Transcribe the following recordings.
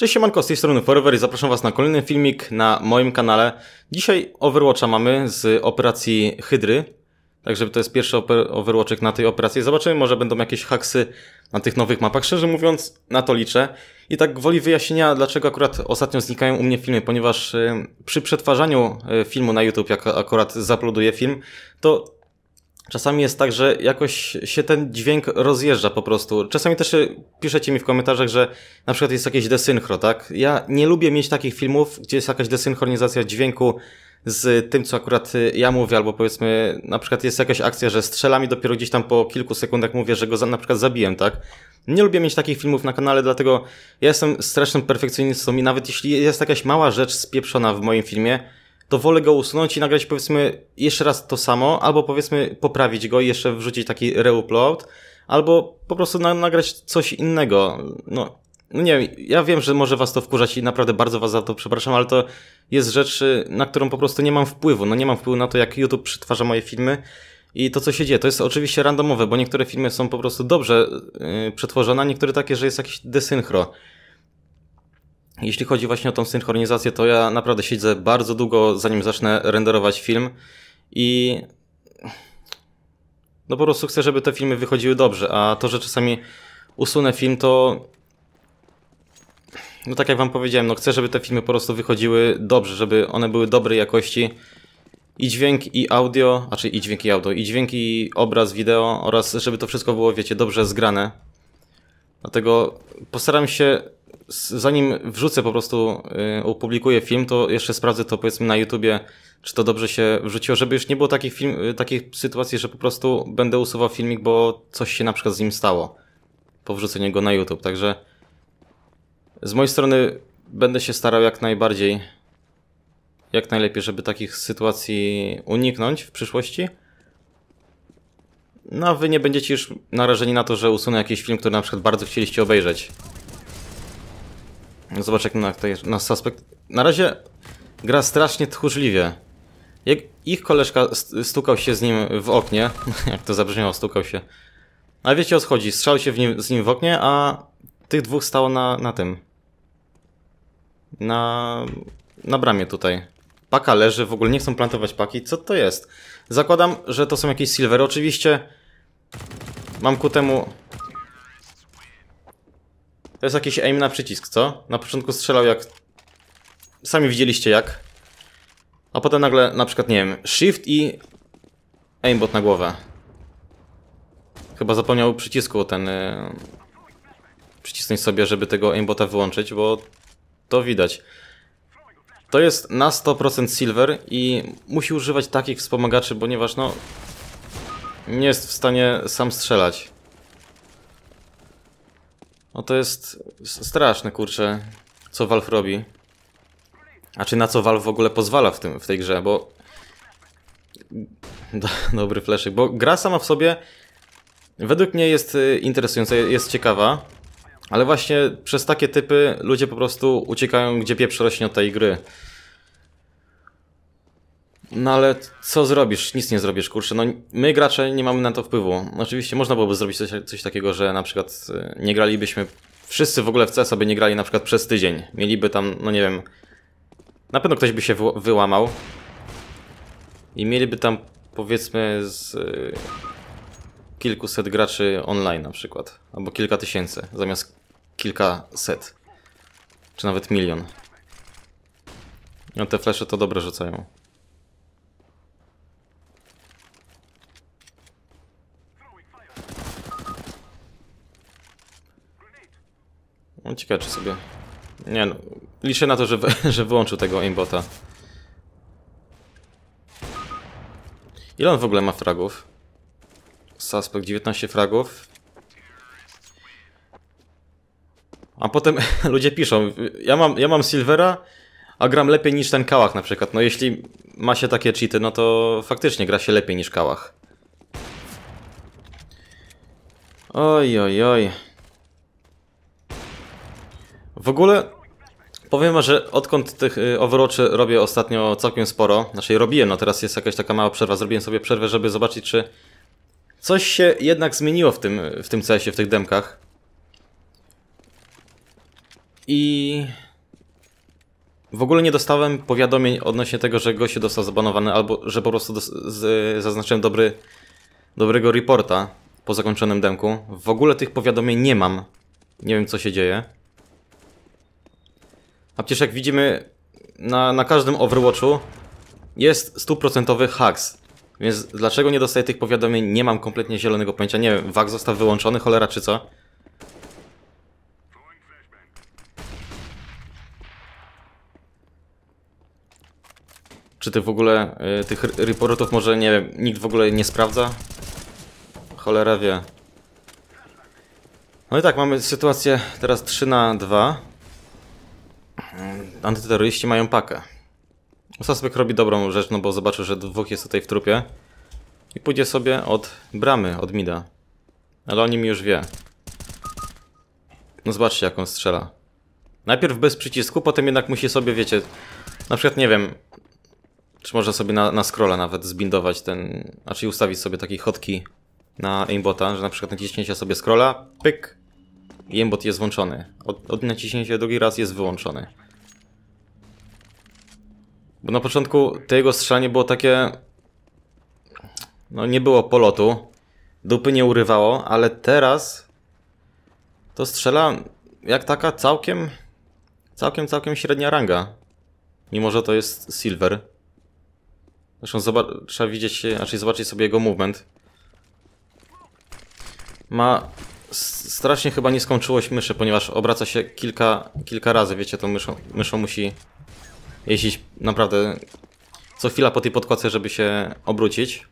Cześć siemanko, z tej strony Forever i zapraszam Was na kolejny filmik na moim kanale. Dzisiaj Overwatcha mamy z operacji Hydry. Także to jest pierwszy Overwatchek na tej operacji. Zobaczymy, może będą jakieś haksy na tych nowych mapach. Szczerze mówiąc, na to liczę. I tak gwoli wyjaśnienia, dlaczego akurat ostatnio znikają u mnie filmy, ponieważ y, przy przetwarzaniu y, filmu na YouTube, jak akurat zaploduję film, to Czasami jest tak, że jakoś się ten dźwięk rozjeżdża po prostu. Czasami też piszecie mi w komentarzach, że na przykład jest jakieś desynchro, tak? Ja nie lubię mieć takich filmów, gdzie jest jakaś desynchronizacja dźwięku z tym, co akurat ja mówię, albo powiedzmy, na przykład jest jakaś akcja, że strzela mi dopiero gdzieś tam po kilku sekundach mówię, że go na przykład zabiłem, tak? Nie lubię mieć takich filmów na kanale, dlatego ja jestem strasznym perfekcjonistą i nawet jeśli jest jakaś mała rzecz spieprzona w moim filmie, to wolę go usunąć i nagrać powiedzmy jeszcze raz to samo, albo powiedzmy poprawić go i jeszcze wrzucić taki reupload, albo po prostu na, nagrać coś innego. No, no nie wiem, ja wiem, że może was to wkurzać i naprawdę bardzo was za to przepraszam, ale to jest rzecz, na którą po prostu nie mam wpływu. No nie mam wpływu na to, jak YouTube przetwarza moje filmy i to, co się dzieje. To jest oczywiście randomowe, bo niektóre filmy są po prostu dobrze yy, przetworzone, a niektóre takie, że jest jakieś desynchro. Jeśli chodzi właśnie o tą synchronizację, to ja naprawdę siedzę bardzo długo, zanim zacznę renderować film i no po prostu chcę, żeby te filmy wychodziły dobrze, a to, że czasami usunę film, to no tak jak wam powiedziałem, no chcę, żeby te filmy po prostu wychodziły dobrze, żeby one były dobrej jakości i dźwięk, i audio, znaczy i dźwięk, i audio, i dźwięk, i obraz, wideo oraz żeby to wszystko było, wiecie, dobrze zgrane. Dlatego postaram się zanim wrzucę po prostu, y, opublikuję film, to jeszcze sprawdzę to powiedzmy na YouTubie, czy to dobrze się wrzuciło, żeby już nie było takich, film, y, takich sytuacji, że po prostu będę usuwał filmik, bo coś się na przykład z nim stało po wrzuceniu go na YouTube. Także z mojej strony będę się starał jak najbardziej, jak najlepiej, żeby takich sytuacji uniknąć w przyszłości. No a wy nie będziecie już narażeni na to, że usunę jakiś film, który na przykład bardzo chcieliście obejrzeć. Zobacz jak na, na suspekt. Na razie gra strasznie tchórzliwie. Jak ich koleżka stukał się z nim w oknie, jak to zabrzmiało, stukał się. Ale wiecie o co chodzi, strzał się nim, z nim w oknie, a tych dwóch stało na, na tym. Na, na bramie tutaj. Paka leży, w ogóle nie chcą plantować paki. Co to jest? Zakładam, że to są jakieś silvery. Oczywiście mam ku temu to jest jakiś aim na przycisk, co? Na początku strzelał jak... Sami widzieliście jak. A potem nagle, na przykład, nie wiem, shift i aimbot na głowę. Chyba zapomniał przycisku ten... Yy... Przycisnąć sobie, żeby tego aimbota wyłączyć, bo to widać. To jest na 100% silver i musi używać takich wspomagaczy, ponieważ no... Nie jest w stanie sam strzelać. No to jest straszne, kurczę, co Valve robi. A czy na co Valve w ogóle pozwala w, tym, w tej grze, bo... Dobry fleszyk, bo gra sama w sobie według mnie jest y, interesująca, jest ciekawa, ale właśnie przez takie typy ludzie po prostu uciekają, gdzie pieprz rośnie od tej gry. No ale co zrobisz? Nic nie zrobisz, kurczę. No my gracze nie mamy na to wpływu. Oczywiście można byłoby zrobić coś, coś takiego, że na przykład y, nie gralibyśmy, wszyscy w ogóle w CS by nie grali na przykład przez tydzień. Mieliby tam, no nie wiem, na pewno ktoś by się wyłamał i mieliby tam powiedzmy z y, kilkuset graczy online na przykład, albo kilka tysięcy zamiast kilkaset, czy nawet milion. No te flesze to dobre rzucają. Ciekawe czy sobie... Nie no, liczę na to, że, że wyłączył tego aimbota. Ile on w ogóle ma fragów? Suspect 19 fragów. A potem ludzie piszą, ja mam, ja mam Silvera, a gram lepiej niż ten kałach na przykład. No jeśli ma się takie cheaty, no to faktycznie gra się lepiej niż kałach. Oj, oj, oj. W ogóle powiem, że odkąd tych y, Overwatchy robię ostatnio całkiem sporo, znaczy robiłem, no teraz jest jakaś taka mała przerwa, zrobiłem sobie przerwę, żeby zobaczyć, czy coś się jednak zmieniło w tym, w tym CS-ie, w tych demkach. I w ogóle nie dostałem powiadomień odnośnie tego, że gościu dostał zabanowany, albo że po prostu zaznaczyłem dobry, dobrego reporta po zakończonym demku. W ogóle tych powiadomień nie mam. Nie wiem co się dzieje. A przecież jak widzimy na, na każdym Overwatchu jest stuprocentowy hacks. Więc dlaczego nie dostaję tych powiadomień? Nie mam kompletnie zielonego pojęcia. Nie wiem, WAG został wyłączony, cholera czy co? Czy ty w ogóle y, tych reportów może, nie wiem, nikt w ogóle nie sprawdza? Cholera wie. No i tak, mamy sytuację teraz 3 na 2. Antyterroryści mają pakę. Suspekt robi dobrą rzecz, no bo zobaczył, że dwóch jest tutaj w trupie. I pójdzie sobie od bramy, od mida. Ale o nim już wie. No zobaczcie jak on strzela. Najpierw bez przycisku, potem jednak musi sobie, wiecie... Na przykład, nie wiem... Czy można sobie na, na scrolla nawet zbindować ten... Znaczy ustawić sobie taki hotkey na aimbota, że na przykład naciśnięcie sobie scrolla, pyk, i aimbot jest włączony. Od, od naciśnięcia drugi raz jest wyłączony. Bo na początku tego strzelanie było takie... No nie było polotu. Dupy nie urywało, ale teraz... To strzela jak taka całkiem... Całkiem, całkiem średnia ranga. Mimo, że to jest silver. Zresztą trzeba widzieć, raczej zobaczyć sobie jego movement. Ma strasznie chyba nie skończyłość myszy, ponieważ obraca się kilka, kilka razy, wiecie, tą myszą, myszą musi jeździć naprawdę co chwila po tej podkładce, żeby się obrócić.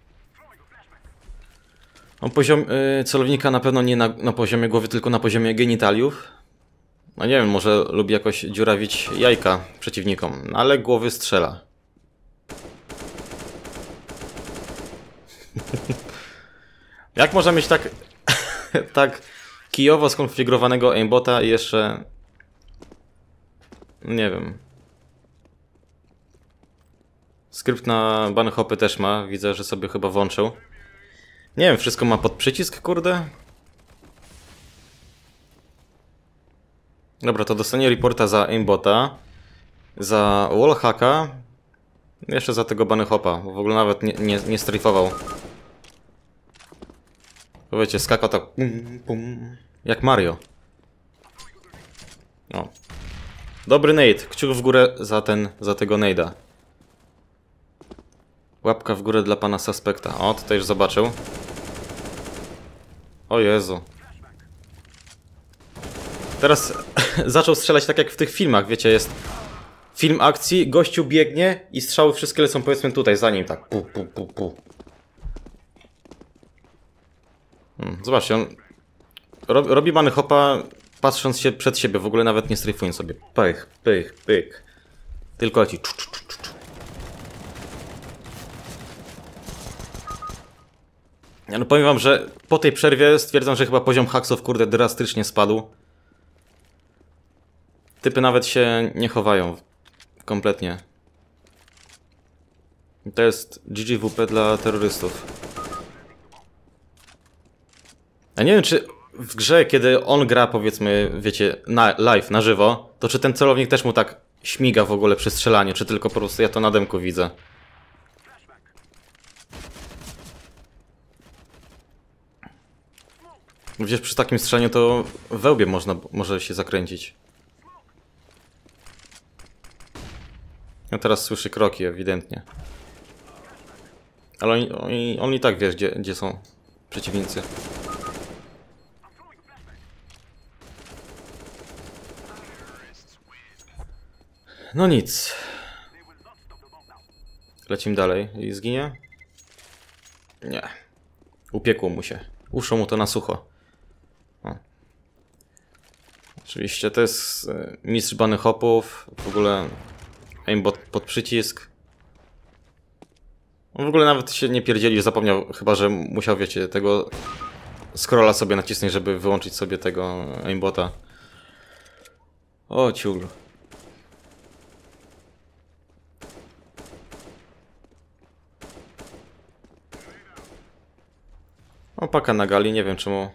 On poziom y, celownika na pewno nie na, na, poziomie głowy, tylko na poziomie genitaliów. No nie wiem, może lubi jakoś dziurawić jajka przeciwnikom, no ale głowy strzela. Jak można mieć tak, tak kijowo skonfigurowanego aimbota jeszcze... Nie wiem. Skrypt na hopy też ma, widzę, że sobie chyba włączył. Nie wiem, wszystko ma pod przycisk, kurde? Dobra, to dostanie reporta za aimbota, za wallhacka, jeszcze za tego bo w ogóle nawet nie, nie, nie strajfował. Powiecie, skakał tak pum, pum, jak Mario. O. Dobry nade, kciuk w górę za ten, za tego nade'a. Łapka w górę dla pana suspekta. O, tutaj już zobaczył. O Jezu. Teraz zaczął strzelać tak jak w tych filmach, wiecie, jest film akcji, gościu biegnie i strzały wszystkie lecą powiedzmy tutaj, za nim tak. Pu, pu, pu, pu. Hmm, zobaczcie, on robi bany hopa patrząc się przed siebie, w ogóle nawet nie stryfując sobie. Pych, pych, pyk. Tylko leci. Czu, czu, czu, czu. Ja no powiem wam, że po tej przerwie stwierdzam, że chyba poziom haksów kurde drastycznie spadł. Typy nawet się nie chowają. Kompletnie. To jest GGWP dla terrorystów. Ja nie wiem, czy w grze, kiedy on gra, powiedzmy, wiecie, na, live, na żywo, to czy ten celownik też mu tak śmiga w ogóle przy strzelaniu, czy tylko po prostu ja to na demku widzę. Wiesz, przy takim strzelaniu to wełbie można, może się zakręcić. Ja teraz słyszy kroki, ewidentnie. Ale oni, oni, on i tak wiesz, gdzie, gdzie są przeciwnicy. No nic. Lecimy dalej. I zginie? Nie. Upiekło mu się. Uszło mu to na sucho. O. Oczywiście to jest e, mistrz bany hopów. W ogóle aimbot pod przycisk. On w ogóle nawet się nie pierdzieli, zapomniał, chyba że musiał, wiecie, tego scrolla sobie nacisnąć, żeby wyłączyć sobie tego aimbota. O ciul. Opaka na gali, nie wiem czemu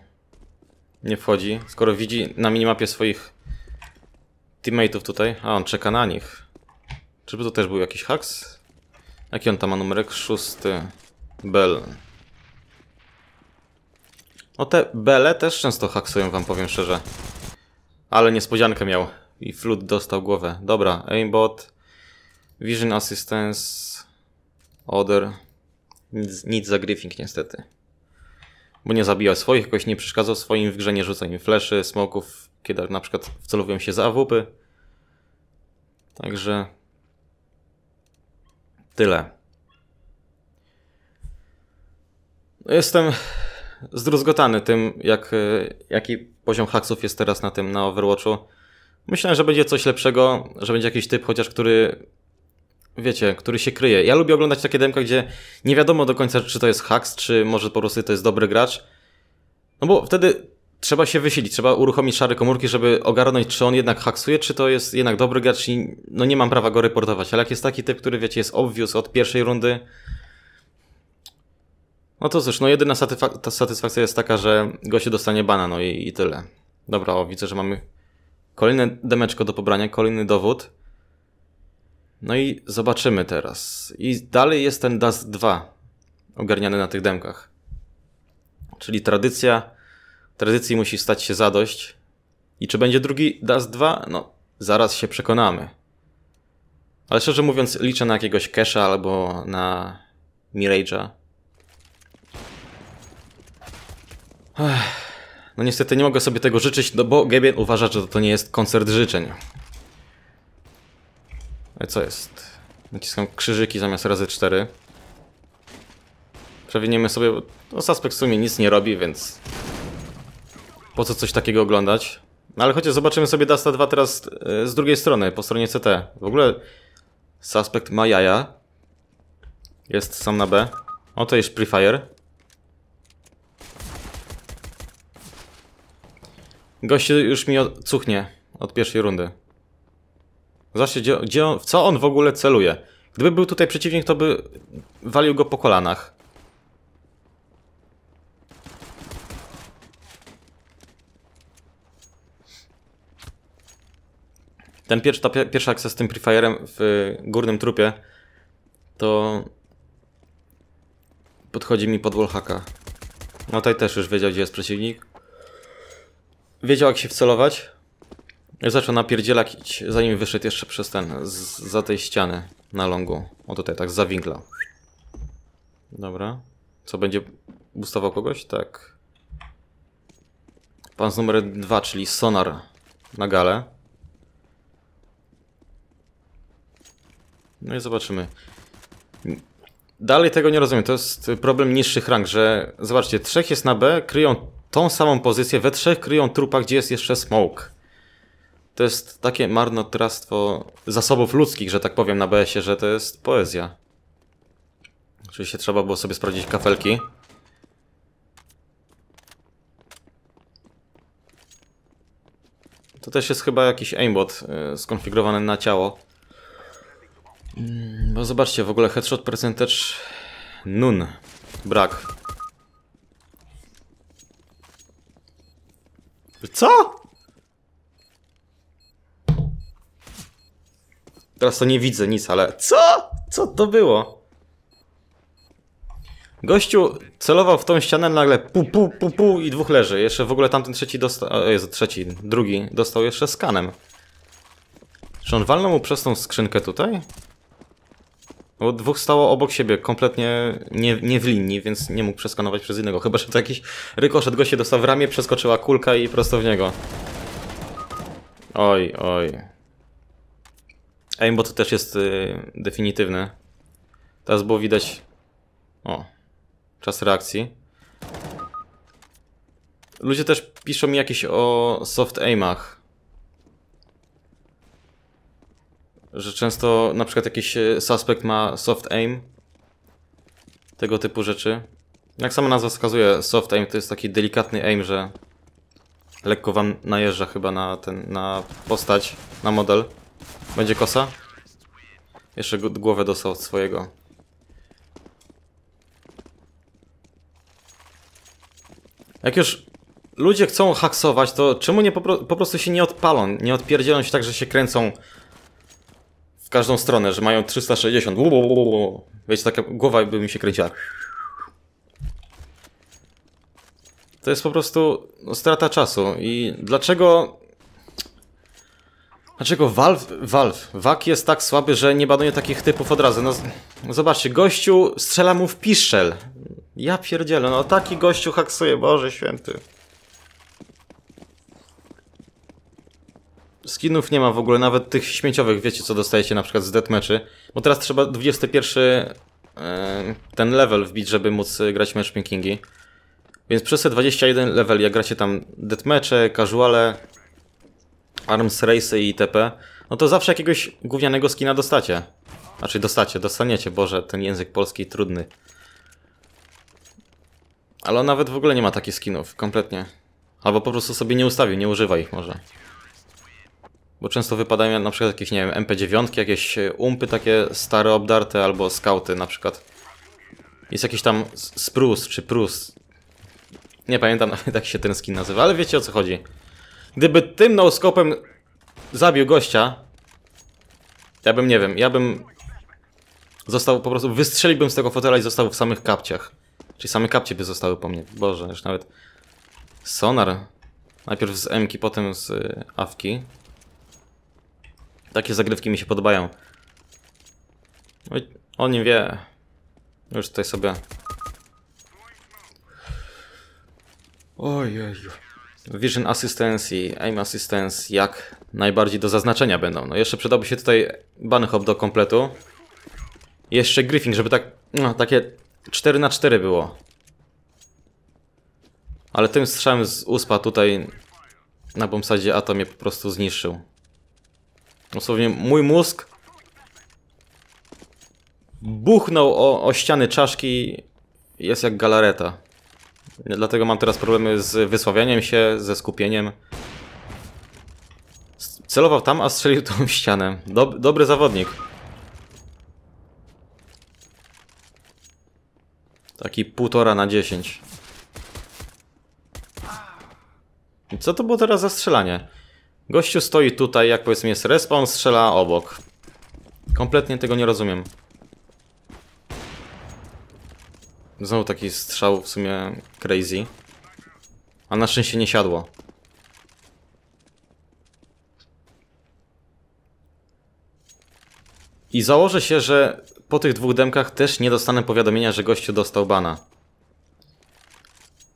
nie wchodzi, skoro widzi na minimapie swoich teammateów tutaj. A, on czeka na nich. Czyby to też był jakiś haks? Jaki on tam ma numerek? Szósty. Bell. No te bele też często haksują, wam powiem szczerze. Ale niespodziankę miał. I Flut dostał głowę. Dobra, aimbot. Vision Assistance. Order. Nic, nic za griffing niestety. Bo nie zabijał swoich, jakoś nie przeszkadzał swoim w grze, nie rzucał im fleszy, smoków, kiedy na przykład wcelowują się za AWP. Także tyle. Jestem zdruzgotany tym, jak, jaki poziom haksów jest teraz na tym, na Overwatchu. Myślałem, że będzie coś lepszego, że będzie jakiś typ chociaż, który wiecie, który się kryje. Ja lubię oglądać takie demka, gdzie nie wiadomo do końca, czy to jest haks, czy może po prostu to jest dobry gracz. No bo wtedy trzeba się wysilić, trzeba uruchomić szare komórki, żeby ogarnąć, czy on jednak haksuje, czy to jest jednak dobry gracz i no nie mam prawa go reportować. Ale jak jest taki typ, który wiecie, jest obvious od pierwszej rundy, no to cóż, no jedyna satysfak ta satysfakcja jest taka, że gościu dostanie bana, no i, i tyle. Dobra, o, widzę, że mamy kolejne demeczko do pobrania, kolejny dowód. No i zobaczymy teraz. I dalej jest ten Dust 2 ogarniany na tych demkach. Czyli tradycja, tradycji musi stać się zadość. I czy będzie drugi Dust 2? No, zaraz się przekonamy. Ale szczerze mówiąc, liczę na jakiegoś Kesha albo na Mirage'a. No niestety nie mogę sobie tego życzyć, no bo Gebien uważa, że to nie jest koncert życzeń. Ale co jest? Naciskam krzyżyki zamiast razy 4. Przewiniemy sobie, no suspekt w sumie nic nie robi, więc po co coś takiego oglądać? No ale chociaż zobaczymy sobie Dasta 2 teraz e, z drugiej strony, po stronie CT. W ogóle suspekt ma jaja. Jest sam na B. O, to jest Prefire. Goście już mi cuchnie od pierwszej rundy. Zobaczcie, gdzie, gdzie on, w co on w ogóle celuje. Gdyby był tutaj przeciwnik, to by walił go po kolanach. Ten pierwszy, ta z tym Prefirem w górnym trupie to podchodzi mi pod wallhacka. No tutaj też już wiedział, gdzie jest przeciwnik. Wiedział, jak się wcelować. Zaczął napierdzielać, zanim wyszedł jeszcze przez ten, z, za tej ściany na longu. O tutaj, tak, za winkla. Dobra. Co, będzie boostował kogoś? Tak. Pan z numer 2, czyli Sonar na galę. No i zobaczymy. Dalej tego nie rozumiem. To jest problem niższych rank, że zobaczcie, trzech jest na B, kryją tą samą pozycję, we trzech kryją trupa, gdzie jest jeszcze smoke. To jest takie marnotrawstwo zasobów ludzkich, że tak powiem na BS-ie, że to jest poezja. Oczywiście trzeba było sobie sprawdzić kafelki. To też jest chyba jakiś aimbot yy, skonfigurowany na ciało. Yy, bo zobaczcie, w ogóle headshot percentage nun. Brak. Co? Teraz to nie widzę nic, ale co? Co to było? Gościu celował w tą ścianę, nagle pu, pu, pu, pu i dwóch leży. Jeszcze w ogóle tamten trzeci dostał, jest trzeci, drugi dostał jeszcze skanem. Czy on walnął mu przez tą skrzynkę tutaj? Bo dwóch stało obok siebie, kompletnie nie, nie w linii, więc nie mógł przeskanować przez innego. Chyba, że to jakiś rykoszet goście dostał w ramię, przeskoczyła kulka i prosto w niego. Oj, oj. Aimbot też jest y, definitywny. Teraz było widać... O. Czas reakcji. Ludzie też piszą mi jakieś o soft aimach. Że często na przykład jakiś y, suspekt ma soft aim. Tego typu rzeczy. Jak sama nazwa wskazuje, soft aim to jest taki delikatny aim, że lekko wam najeżdża chyba na ten, na postać, na model. Będzie kosa? Jeszcze głowę dostał od swojego. Jak już ludzie chcą haksować, to czemu nie po, po prostu się nie odpalą, nie odpierdzielą się tak, że się kręcą w każdą stronę, że mają 360. Wiecie, taka głowa by mi się kręciła. To jest po prostu no, strata czasu. I dlaczego. Dlaczego Valve, Valve, WAK jest tak słaby, że nie baduje takich typów od razu? No, no zobaczcie, gościu strzela mu w piszel. Ja pierdzielę, no taki gościu haksuje, Boże święty. Skinów nie ma w ogóle, nawet tych śmieciowych, wiecie co dostajecie na przykład z deathmatchy. Bo teraz trzeba 21 e, ten level wbić, żeby móc grać matchmakingi. Więc przez te 21 level, jak gracie tam deathmatche, casuale, arms race i itp., no to zawsze jakiegoś gównianego skina dostacie. Znaczy dostacie, dostaniecie, Boże, ten język polski trudny. Ale on nawet w ogóle nie ma takich skinów, kompletnie. Albo po prostu sobie nie ustawił, nie używa ich może. Bo często wypadają na przykład jakieś, nie wiem, MP9, jakieś umpy takie stare, obdarte, albo skauty na przykład. Jest jakiś tam spruce czy prus. Nie pamiętam nawet jak się ten skin nazywa, ale wiecie o co chodzi. Gdyby tym no-scopem zabił gościa, ja bym, nie wiem, ja bym został po prostu, wystrzeliłbym z tego fotela i został w samych kapciach. Czyli same kapcie by zostały po mnie. Boże, już nawet sonar. Najpierw z Mki, potem z y, Awki. Takie zagrywki mi się podobają. On nie wie. Już tutaj sobie... Ojej. Vision Assistance i Aim Assistance jak najbardziej do zaznaczenia będą. No jeszcze przydałby się tutaj bunny hop do kompletu. Jeszcze griffing, żeby tak... No, takie 4 na 4 było. Ale tym strzałem z uspa tutaj na bombsadzie Atom mnie po prostu zniszczył. Dosłownie mój mózg buchnął o, o ściany czaszki jest jak galareta. Dlatego mam teraz problemy z wysławianiem się, ze skupieniem. Celował tam, a strzelił tą ścianę. Dob dobry zawodnik. Taki półtora na dziesięć. Co to było teraz za strzelanie? Gościu stoi tutaj, jak powiedzmy jest respawn, strzela obok. Kompletnie tego nie rozumiem. Znowu taki strzał w sumie crazy. A na szczęście nie siadło. I założę się, że po tych dwóch demkach też nie dostanę powiadomienia, że gościu dostał bana.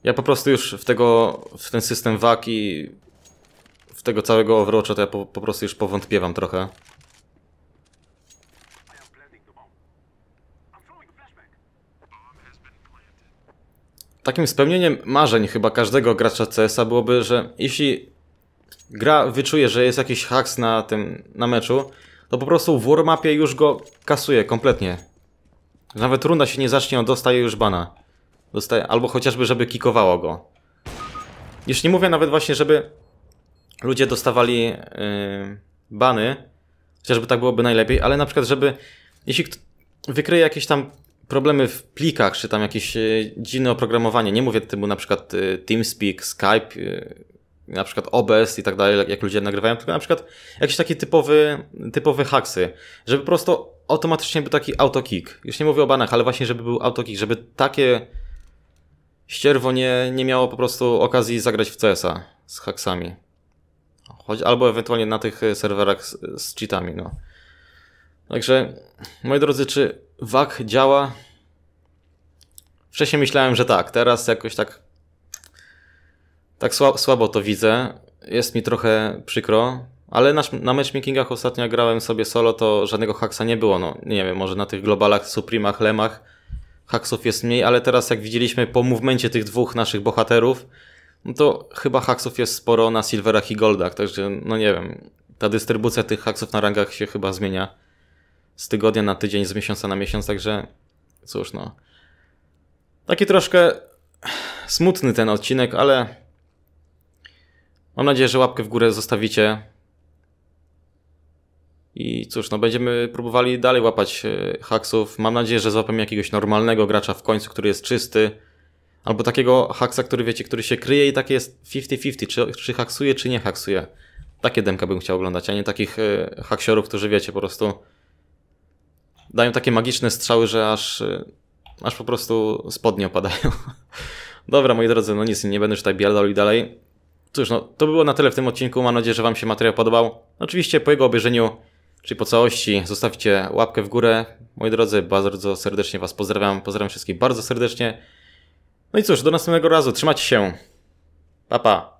Ja po prostu już w tego, w ten system WAK i w tego całego Overwatcha to ja po, po prostu już powątpiewam trochę. Takim spełnieniem marzeń chyba każdego gracza CS-a byłoby, że jeśli gra wyczuje, że jest jakiś haks na tym, na meczu, to po prostu w warmapie już go kasuje kompletnie. Nawet runda się nie zacznie, on dostaje już bana. Dostaje, albo chociażby, żeby kikowało go. Już nie mówię nawet właśnie, żeby ludzie dostawali yy, bany, chociażby tak byłoby najlepiej, ale na przykład, żeby jeśli wykryje jakieś tam problemy w plikach, czy tam jakieś yy, dziwne oprogramowanie, nie mówię typu na przykład yy, TeamSpeak, Skype, yy, na przykład OBS i tak dalej, jak ludzie nagrywają, tylko na przykład jakiś taki typowy, typowy haksy, żeby po prostu automatycznie był taki autokick. Już nie mówię o banach, ale właśnie, żeby był autokick, żeby takie ścierwo nie, nie miało po prostu okazji zagrać w CS-a z haksami. Choć, albo ewentualnie na tych serwerach z, z cheatami, no. Także, moi drodzy, czy WAK działa? Wcześniej myślałem, że tak, teraz jakoś tak tak słabo, słabo to widzę. Jest mi trochę przykro, ale na, na matchmakingach ostatnio grałem sobie solo, to żadnego haksa nie było. No, nie wiem, może na tych globalach, suprimach, lemach haksów jest mniej, ale teraz jak widzieliśmy po movemencie tych dwóch naszych bohaterów, no to chyba haksów jest sporo na silverach i goldach, także no nie wiem, ta dystrybucja tych haksów na rangach się chyba zmienia z tygodnia na tydzień, z miesiąca na miesiąc, także cóż no. Taki troszkę smutny ten odcinek, ale Mam nadzieję, że łapkę w górę zostawicie. I cóż, no będziemy próbowali dalej łapać e, haksów. Mam nadzieję, że złapiemy jakiegoś normalnego gracza w końcu, który jest czysty. Albo takiego haksa, który wiecie, który się kryje i takie jest 50-50, czy, czy haksuje, czy nie haksuje. Takie demka bym chciał oglądać, a nie takich y, haksiorów, którzy wiecie, po prostu dają takie magiczne strzały, że aż, y, aż po prostu spodnie opadają. Dobra, moi drodzy, no nic, nie będę już tutaj bierdał i dalej. Cóż, no to było na tyle w tym odcinku. Mam nadzieję, że Wam się materiał podobał. Oczywiście po jego obejrzeniu, czyli po całości, zostawcie łapkę w górę. Moi drodzy, bardzo serdecznie Was pozdrawiam. Pozdrawiam wszystkich bardzo serdecznie. No i cóż, do następnego razu. Trzymajcie się. Pa, pa.